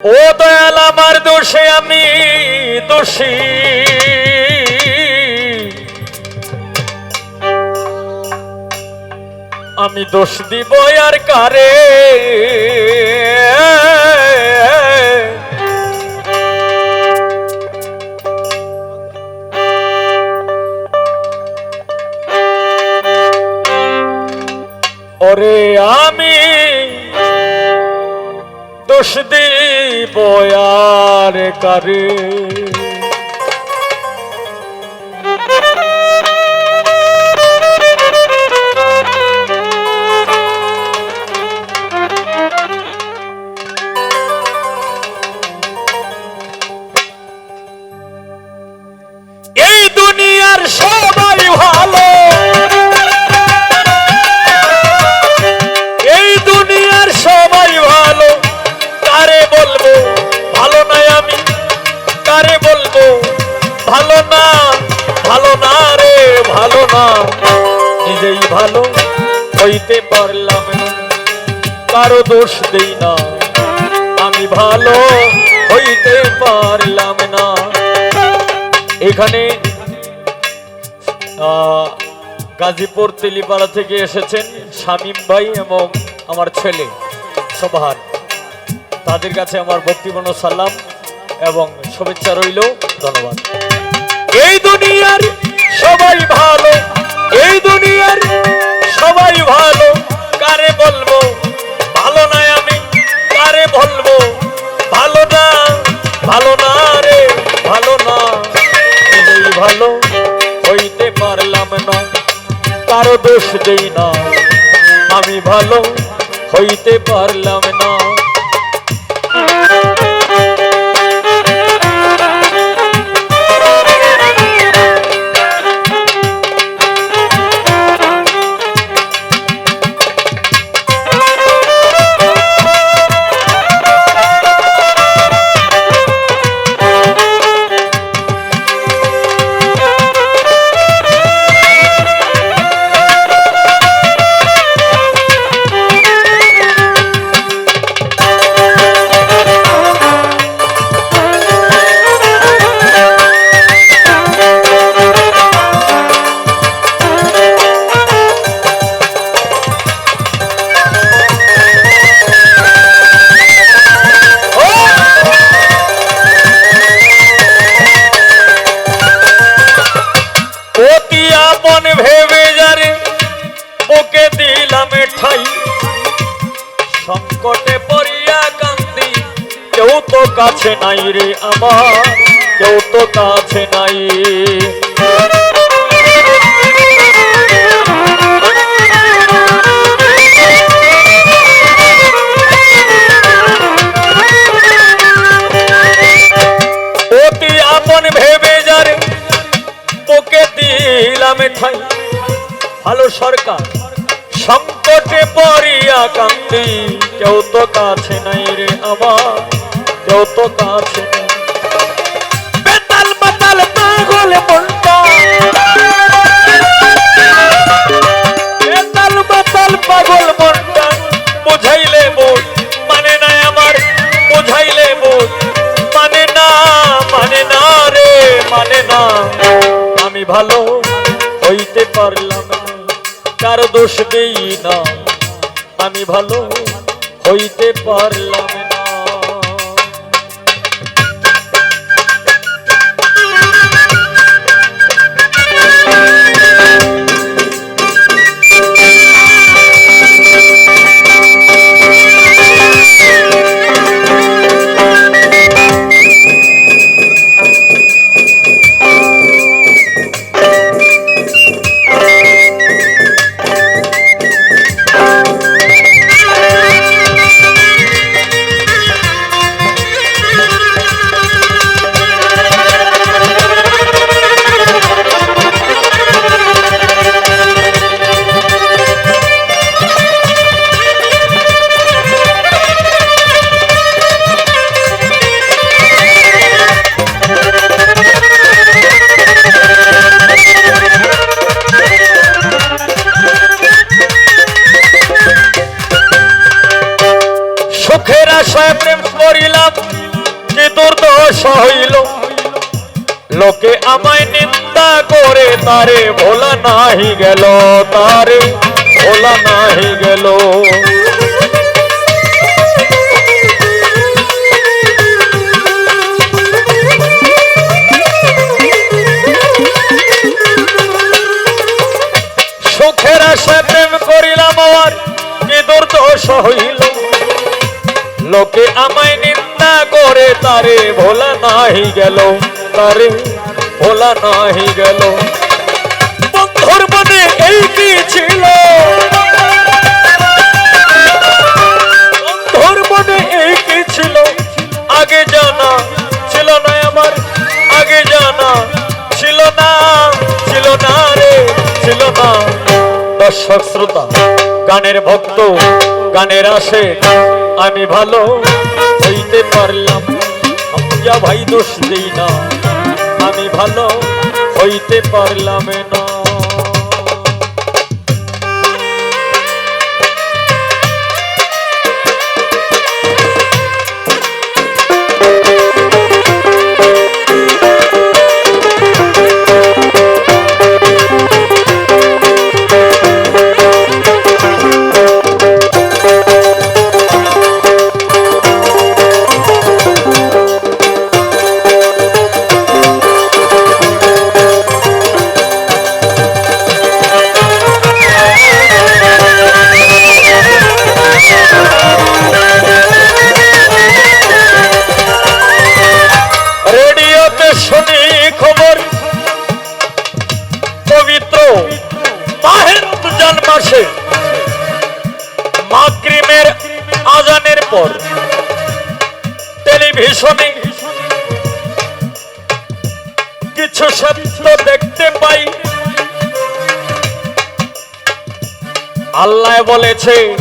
ও দয়াল আমার দোষে আমি দোষী। আমি দোষ দিব আর কারে? ওরে আমি দোষ দিব আর কারে? দোষ দেই না। আমি ভালো হইতে পারলাম না। এখানে গাজীপুর তেলিপাড়া থেকে এসেছেন শামীম ভাই এবং আমার ছেলে সোবাহান। তাদের কাছে আমার ভক্তিপূর্ণ সালাম এবং শুভেচ্ছা রইল। ধন্যবাদ। কারও দোষ দেই না। আমি ভালো হইতে পারলাম না। আপন ভেবে যারে ওকে দিলাম ঠাই। সংকটে পড়িয়া কান্দি, কেউ তো কাছে নাই রে আমার, কেউ তো কাছে নাই। পড়িয়া কেউ তো কাছে নাই রে আমার, কেউ তো কাছে বেতাল বেতাল পাগল মনটা। বেতাল বেতাল পাগল মনটা, বুঝাইলে বোধ মানে না আমার, বুঝাইলে বোধ মানে না মানে না রে মানে না। আমি ভালো হইতে পারলাম কার দোষ দেই না। আমি ভালো হইতে পারলাম না হইল। লোকে আমায় নিন্দা করে, তারে ভোলা নাহি গেল, তারে ভোলা নাহি গেল। সুখের আশা প্রেম করিলাম আমার কি দুর্দশা হইল। লোকে আমায় করে তারে, ভোলা নাহি গেল, তারে ভোলা নাহি গেল। বন্ধুর মনে এই কি ছিল? বন্ধুর মনে এই কি ছিল? আগে জানা ছিল না আমার, আগে জানা ছিল না ছিল না রে, ছিল না। দর্শক, শ্রোতা, গানের ভক্ত গানের আসে, আমি ভালো হইতে পারলাম। ভাই দোষ দিই না। আমি ভালো হইতে পারলাম না মাগরিমের আজানের পর টেলিভিশনে কিছু সত্য দেখতে পাই। আল্লাহ বলেছে,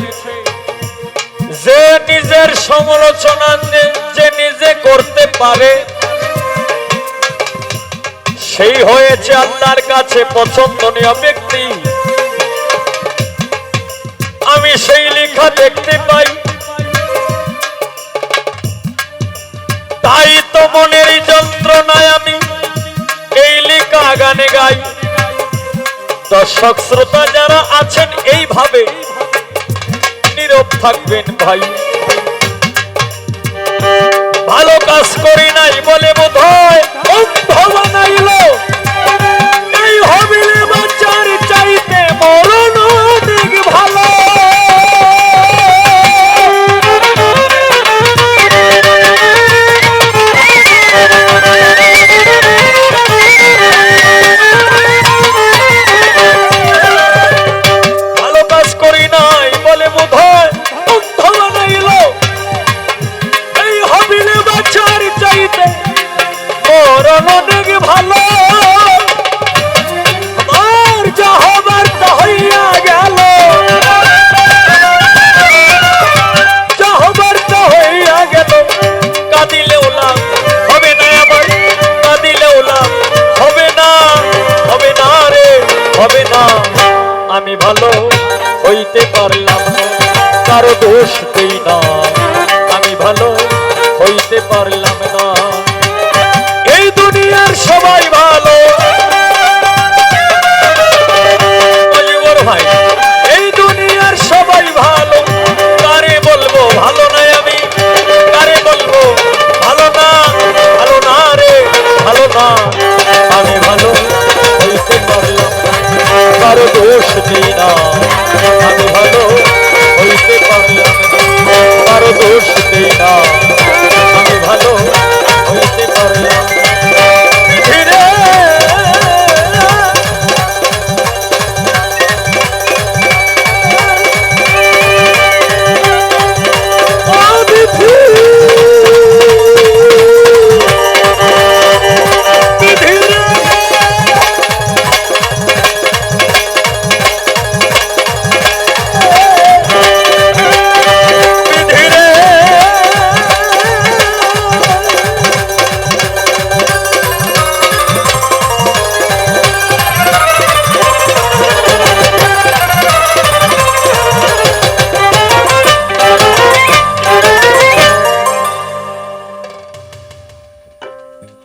যে নিজের সমালোচনা যে- নিজে করতে পারে, সেই হয়েছে আল্লাহর কাছে পছন্দনীয় ব্যক্তি। লেখা দেখতে পাই। তাই তো মনের যন্ত্রণায় আমি এই লেখা গানে গাই। দর্শক, শ্রোতা যারা আছেন, এইভাবে নীরব থাকবেন ভাই। ভালো কাজ করি হইতে পারলাম কারও দোষ দেই না। আমি ভালো হইতে পারলাম না।